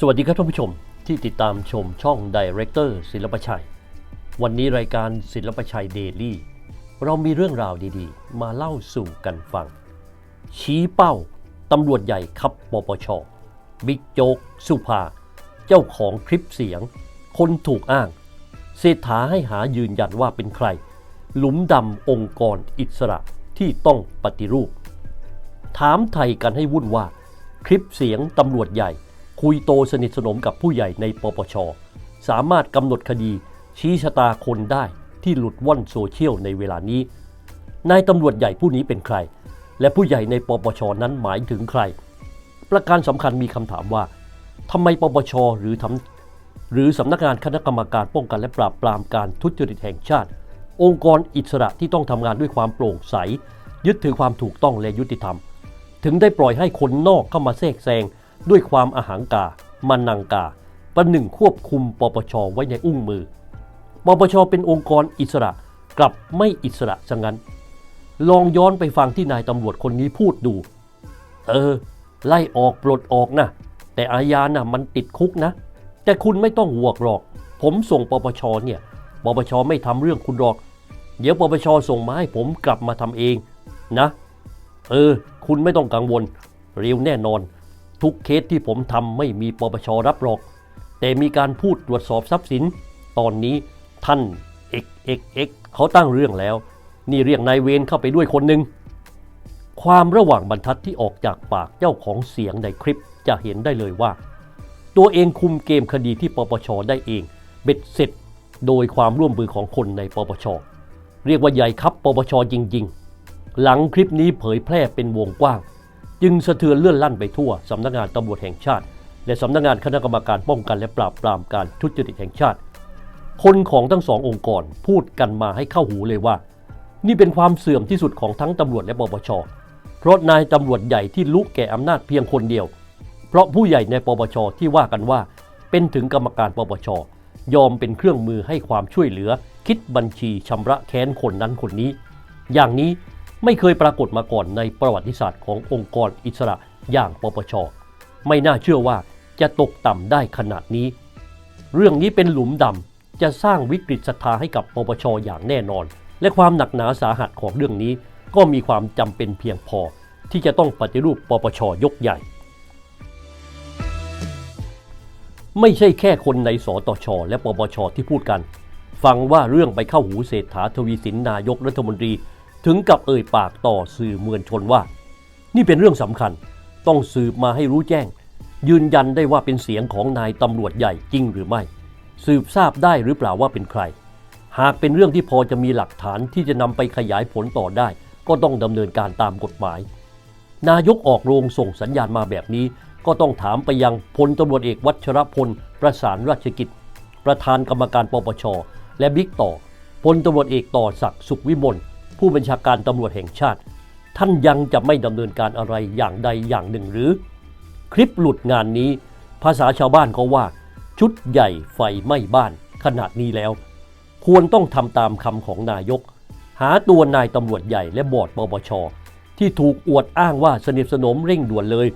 สวัสดีครับท่านผู้ชมที่ติดตามชมช่อง Director ศิลปชัย วันนี้รายการศิลปชัยเดลี่เรามีเรื่องราวดีๆ มาเล่าสู่กันฟัง ชี้เป้าตำรวจใหญ่ขับปปชบิ๊กโจ๊กสุภา เจ้าของคลิปเสียง คนถูกอ้าง เศรษฐาให้หายืนยันว่าเป็นใคร หลุมดำองค์กรอิสระที่ต้องปฏิรูป ถามไทยกันให้วุ่นว่า คลิปเสียงตำรวจใหญ่ คุยโตสนิทสนมกับผู้ใหญ่ในปปช สามารถกำหนดคดีชี้ชะตาคนได้ที่หลุดว่อนโซเชียลในเวลานี้ นายตำรวจใหญ่ผู้นี้เป็นใคร และผู้ใหญ่ในปปชนั้นหมายถึงใคร ประการสำคัญมีคำถามว่าทำไมปปชหรือทำหรือสำนักงานคณะกรรมการป้องกันและปราบปรามการทุจริตแห่งชาติ องค์กรอิสระที่ต้องทำงานด้วยความโปร่งใส ยึดถือความถูกต้องและยุติธรรม ถึงได้ปล่อยให้คนนอกเข้ามาแทรกแซง ด้วยความอาหางกามันนังกา ประหนึ่งควบคุมปปชไว้ในอุ้งมือ ปปชเป็นองค์กรอิสระกลับไม่อิสระซะงั้น ลองย้อนไปฟังที่นายตำรวจคนนี้พูดดู เออ ไล่ออกปลดออกนะ แต่อาญานะมันติดคุกนะ แต่คุณไม่ต้องห่วงหรอก ผมส่งปปชเนี่ยปปชไม่ทำเรื่องคุณหรอก เดี๋ยวปปชส่งมาให้ผมกลับมาทำเองนะ เออ คุณไม่ต้องกังวล เร็วแน่นอน ทุกเคสที่ผมทำไม่มีปปชรับรอกแต่มีการพูดตรวจสอบทรัพย์สิน ตอนนี้ท่าน XXX เขาตั้งเรื่องแล้ว นี่เรียกนายเวรเข้าไปด้วยคนหนึ่งความระหว่างบรรทัดที่ออกจากปากเจ้าของเสียงในคลิปจะเห็นได้เลยว่า ตัวเองคุมเกมคดีที่ปปชได้เอง เบ็ดเสร็จโดยความร่วมมือของคนในปปช เรียกว่าใหญ่ครับปปชจริง ๆ หลังคลิปนี้เผยแพร่เป็นวงกว้าง จึงสะเทือนเลื่อนลั่นไปทั่วสำนักงานตำรวจแห่งชาติ และสำนักงานคณะกรรมการป้องกันและปราบปรามการทุจริตแห่งชาติ คนของทั้งสององค์กรพูดกันมาให้เข้าหูเลยว่า นี่เป็นความเสื่อมที่สุดของทั้งตำรวจและปปช เพราะนายตำรวจใหญ่ที่ลุกแก่อำนาจเพียงคนเดียว เพราะผู้ใหญ่ในปปชที่ว่ากันว่า เป็นถึงกรรมการปปช ยอมเป็นเครื่องมือให้ความช่วยเหลือ คิดบัญชีชำระแค้นคนนั้นคนนี้ อย่างนี้ ไม่เคยปรากฏมาก่อนในประวัติศาสตร์ขององค์กรอิสระอย่างปปช ไม่น่าเชื่อว่าจะตกต่ำได้ขนาดนี้ เรื่องนี้เป็นหลุมดำจะสร้างวิกฤตศรัทธาให้กับปปชอย่างแน่นอน และความหนักหนาสาหัสของเรื่องนี้ ก็มีความจำเป็นเพียงพอ ที่จะต้องปฏิรูปปปชยกใหญ่ ไม่ใช่แค่คนในสตช และปปชที่พูดกัน ฟังว่าเรื่องไปเข้าหูเศรษฐาทวีสินนายกรัฐมนตรี ถึงกับเอ่ยปากต่อสื่อมวลชนว่า นี่เป็นเรื่องสำคัญ ต้องสืบมาให้รู้แจ้ง ยืนยันได้ว่าเป็นเสียงของนายตำรวจใหญ่จริงหรือไม่ สืบทราบได้หรือเปล่าว่าเป็นใคร หากเป็นเรื่องที่พอจะมีหลักฐานที่จะนำไปขยายผลต่อได้ ก็ต้องดำเนินการตามกฎหมาย นายกออกโรงส่งสัญญาณมาแบบนี้ ก็ต้องถามไปยังพลตำรวจเอกวัชรพล ประสานราชกิจ ประธานกรรมการปปช และบิ๊กต่อพลตำรวจเอกต่อศักดิ์สุขวิมล ผู้บัญชาการตำรวจแห่งชาติ ท่านยังจะไม่ดำเนินการอะไรอย่างใดอย่างหนึ่งหรือ คลิปหลุดงานนี้ ภาษาชาวบ้านก็ว่า ชุดใหญ่ไฟไหม้บ้านขนาดนี้แล้ว ควรต้องทำตามคำของนายก หาตัวนายตำรวจใหญ่และบอร์ดปปชที่ถูกอวดอ้างว่าสนิทสนมเร่งด่วนเลย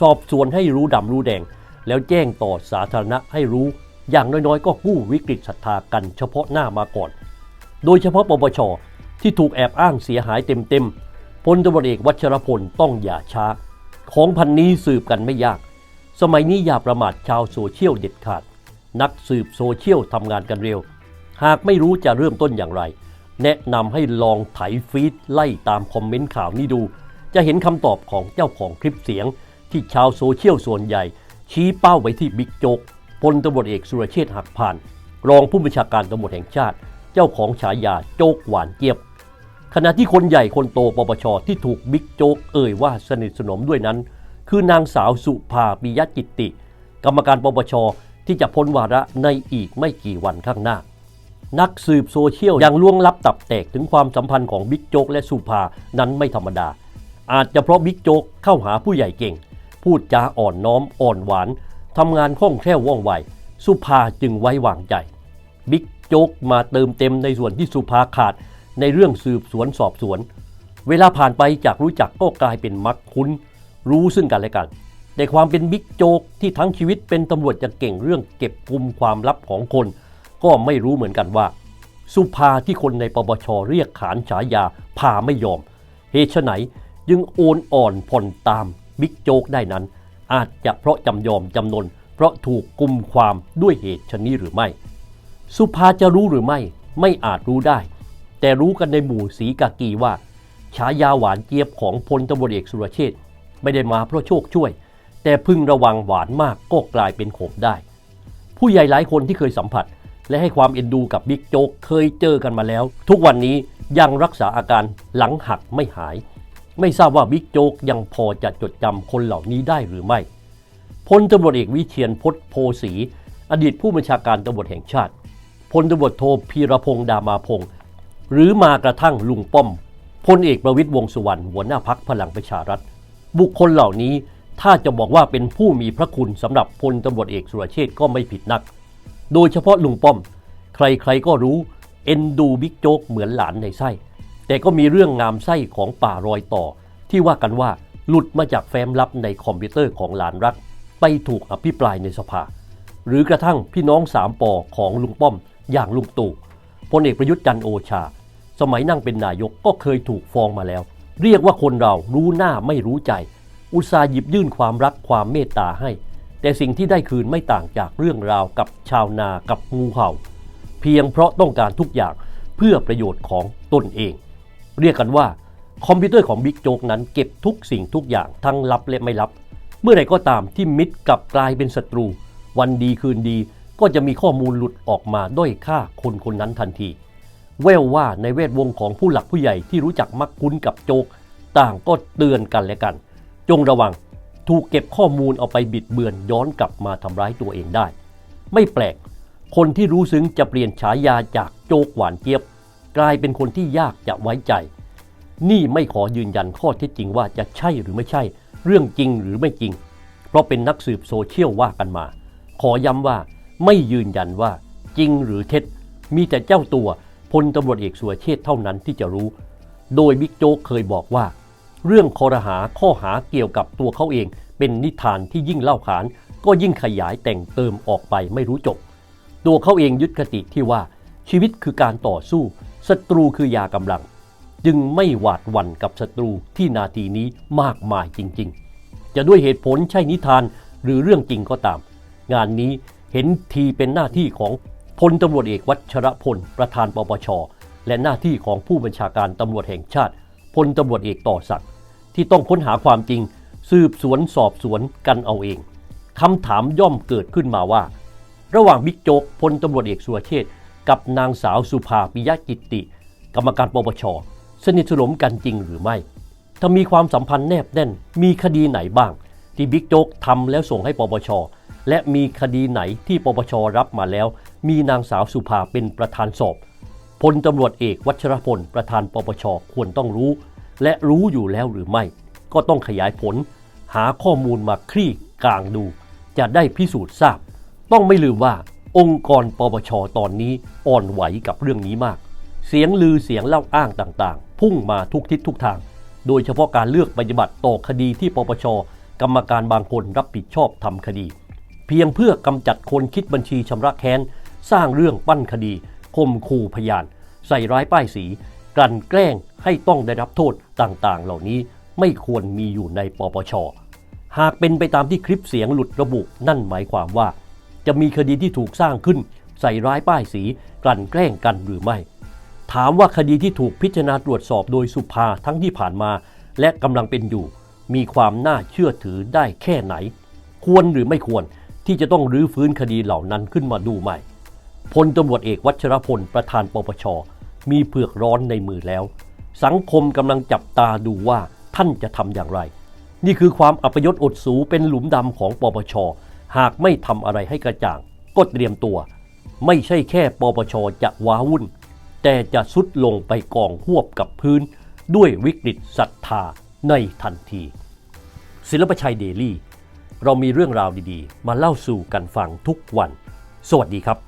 สอบสวนให้รู้ดำรู้แดง แล้วแจ้งต่อสาธารณะให้รู้ อย่างน้อยๆ ก็กู้วิกฤตศรัทธากันเฉพาะหน้ามาก่อน โดยเฉพาะปปช ที่ถูกแอบอ้างเสียหายเต็มๆพลตำรวจเอกวัชรพลต้องอย่าช้า ของพันนี้สืบกันไม่ยาก สมัยนี้อย่าประมาทชาวโซเชียลเด็ดขาด นักสืบโซเชียลทำงานกันเร็ว หากไม่รู้จะเริ่มต้นอย่างไร แนะนำให้ลองไถฟีดไล่ตามคอมเมนต์ข่าวนี้ดู จะเห็นคำตอบของเจ้าของคลิปเสียง ที่ชาวโซเชียลส่วนใหญ่ ชี้เป้าไปที่บิ๊กโจ๊กพลตำรวจเอกสุรเชษฐ์หักพาน รองผู้บัญชาการตำรวจแห่งชาติ เจ้าของฉายาโจ๊กหวานเจี๊ยบ ขณะที่คนใหญ่คนโตปปชที่ถูกบิ๊กโจ๊กเอ่ยว่าสนิทสนมด้วยนั้น คือนางสาวสุภาปิยจิตติ กรรมการปปชที่จะพ้นวาระในอีกไม่กี่วันข้างหน้า นักสืบโซเชียลยังล่วงลับตับแตกถึงความสัมพันธ์ของบิ๊กโจ๊กและสุภานั้นไม่ธรรมดา อาจจะเพราะบิ๊กโจ๊กเข้าหาผู้ใหญ่เก่ง พูดจาอ่อนน้อมอ่อนหวานทำงานคล่องแคล่วว่องไวสุภาจึงไว้วางใจบิ๊กโจ๊กมาเติมเต็มในส่วนที่สุภาขาด ในเรื่องสืบสวนสอบสวน เวลาผ่านไปจากรู้จักก็กลายเป็นมักคุ้น รู้ซึ่งกันและกัน แต่ความเป็นบิ๊กโจ๊กที่ทั้งชีวิตเป็นตำรวจจะเก่งเรื่องเก็บกลุ่มความลับของคน ก็ไม่รู้เหมือนกันว่า สุภาที่คนในปปชเรียกขานฉายาพาไม่ยอม เหตุไฉนจึงโอนอ่อนผ่อนตามบิ๊กโจ๊กได้นั้น อาจจะเพราะจำยอมจำนนเพราะถูกกุมความด้วยเหตุชนนี้หรือไม่ สุภาจะรู้หรือไม่ ไม่อาจรู้ได้ แต่รู้กันในหมู่สีกากีว่าฉายาหวานเจี๊ยบของพลตำรวจเอกสุรเชษฐ์ไม่ได้มาเพราะโชคช่วย แต่พึงระวังหวานมากก็กลายเป็นขมได้ ผู้ใหญ่หลายคนที่เคยสัมผัส และให้ความเอ็นดูกับบิ๊กโจ๊กเคยเจอกันมาแล้ว ทุกวันนี้ยังรักษาอาการหลังหักไม่หาย ไม่ทราบว่าบิ๊กโจ๊กยังพอจะจดจำคนเหล่านี้ได้หรือไม่พลตำรวจเอกวิเชียนพจน์โพสีอดีตผู้บัญชาการตำรวจแห่งชาติพลตำรวจโทพีรพงษ์ดามาพงษ์ หรือมากระทั่งลุงป้อมพลเอกประวิตยวงสุวรรณหัวหน้าพักพลังประชารัฐ บุคคลเหล่านี้ถ้าจะบอกว่าเป็นผู้มีพระคุณสำหรับพลตำรวจเอกสุรเชษก็ไม่ผิดนัก โดยเฉพาะลุงป้อม ใครๆก็รู้เอ็นดูบิ๊กโจ๊กเหมือนหลานในไส้ แต่ก็มีเรื่องงามไส้ของป่ารอยต่อ ที่ว่ากันว่าหลุดมาจากแฟ้มลับในคอมพิวเตอร์ของหลานรัก ไปถูกอภิปรายในสภา หรือกระทั่งพี่น้องสามปอของลุงป้อม อย่างลุงตู่พลเอกประยุทธ์จันโอชา สมัยนั่งเป็นนายกก็เคยถูกฟ้องมาแล้ว เรียกว่าคนเรารู้หน้าไม่รู้ใจ อุตส่าห์หยิบยื่นความรักความเมตตาให้ แต่สิ่งที่ได้คืนไม่ต่างจากเรื่องราวกับชาวนากับงูเห่า เพียงเพราะต้องการทุกอย่างเพื่อประโยชน์ของตนเอง เรียกกันว่าคอมพิวเตอร์ของบิ๊กโจ๊กนั้นเก็บทุกสิ่งทุกอย่างทั้งลับและไม่ลับ เมื่อไหร่ก็ตามที่มิตรกลับกลายเป็นศัตรู วันดีคืนดีก็จะมีข้อมูลหลุดออกมาด้อยค่าคนคนนั้นทันที แววว่าในเวทวงของผู้หลักผู้ใหญ่ที่รู้จักมักคุ้นกับโจก ต่างก็เตือนกันและกัน จงระวังถูกเก็บข้อมูลเอาไปบิดเบือนย้อนกลับมาทำร้ายตัวเองได้ ไม่แปลก คนที่รู้ซึ้งจะเปลี่ยนฉายาจากโจกหวานเจี๊ยบ กลายเป็นคนที่ยากจะไว้ใจ นี่ไม่ขอยืนยันข้อเท็จจริงว่าจะใช่หรือไม่ใช่ เรื่องจริงหรือไม่จริง เพราะเป็นนักสืบโซเชียลว่ากันมา ขอย้ำว่าไม่ยืนยันว่าจริงหรือเท็จ มีแต่เจ้าตัว พลตำรวจเอกสุรเชษเท่านั้นที่จะรู้ โดยบิ๊กโจ๊กเคยบอกว่า เรื่องคอรหาข้อหาเกี่ยวกับตัวเขาเอง เป็นนิทานที่ยิ่งเล่าขาน ก็ยิ่งขยายแต่งเติมออกไปไม่รู้จบ ตัวเขาเองยึดคติที่ว่า ชีวิตคือการต่อสู้ศัตรูคือยากำลัง จึงไม่หวาดหวั่นกับศัตรูที่นาทีนี้มากมายจริง ๆ จะด้วยเหตุผลใช่นิทานหรือเรื่องจริงก็ตาม งานนี้เห็นทีเป็นหน้าที่ของ พลตำรวจเอกวัชรพล ประธานปปช และหน้าที่ของผู้บัญชาการตำรวจแห่งชาติพลตำรวจเอกต่อศักดิ์ที่ต้องค้นหาความจริง สืบสวนสอบสวนกันเอาเองคำถามย่อมเกิดขึ้นมาว่า ระหว่างบิ๊กโจ๊กพลตำรวจเอกสุรเชษฐ์กับนางสาวสุภาปิยะกิตติกรรมการปปช สนิทสนมกันจริงหรือไม่ ถ้ามีความสัมพันธ์แนบแน่น มีคดีไหนบ้าง ที่บิ๊กโจ๊กทำแล้วส่งให้ปปช และมีคดีไหนที่ปปชรับมาแล้ว มีนางสาวสุภาเป็นประธานสอบพลตำรวจเอกวัชรพลประธานปปชควรต้องรู้ และรู้อยู่แล้วหรือไม่ ก็ต้องขยายผล หาข้อมูลมาคลี่กลางดู จะได้พิสูจน์ทราบ ต้องไม่ลืมว่าองค์กรปปชตอนนี้อ่อนไหวกับเรื่องนี้มาก เสียงลือเสียงเล่าอ้างต่างๆ พุ่งมาทุกทิศทุกทาง โดยเฉพาะการเลือกปฏิบัติต่อคดีที่ปปชกรรมการบางคนรับผิดชอบทำคดี เพียงเพื่อกำจัดคนคิดบัญชีชำระแค้น สร้างเรื่องปั้นคดีข่มขู่พยาน ใส่ร้ายป้ายสีกลั่นแกล้งให้ต้องได้รับโทษต่างๆ เหล่านี้ไม่ควรมีอยู่ในปปช หากเป็นไปตามที่คลิปเสียงหลุดระบุนั่นหมายความว่า จะมีคดีที่ถูกสร้างขึ้น ใส่ร้ายป้ายสีกลั่นแกล้งกันหรือไม่ ถามว่าคดีที่ถูกพิจารณาตรวจสอบโดยสุภาทั้งที่ผ่านมา และกำลังเป็นอยู่ มีความน่าเชื่อถือได้แค่ไหน ควรหรือไม่ควรที่จะต้องรื้อฟื้นคดีเหล่านั้นขึ้นมาดูใหม่ พลตำรวจเอกวัชรพลประธานปปช มีเผือกร้อนในมือแล้ว สังคมกำลังจับตาดูว่าท่านจะทำอย่างไร นี่คือความอัปยศอดสูเป็นหลุมดำของปปช หากไม่ทำอะไรให้กระจ่าง ก็เตรียมตัว ไม่ใช่แค่ปปชจะว้าวุ่น แต่จะสุดลงไปกองหวบกับพื้น ด้วยวิกฤตศรัทธาในทันที ศิลปชัยเดลี่ เรามีเรื่องราวดีๆ มาเล่าสู่กันฟังทุกวัน สวัสดีครับ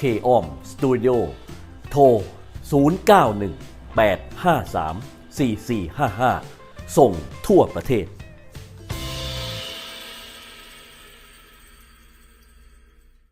k o m Studio โทร 091 853 4455 ส่งทั่วประเทศ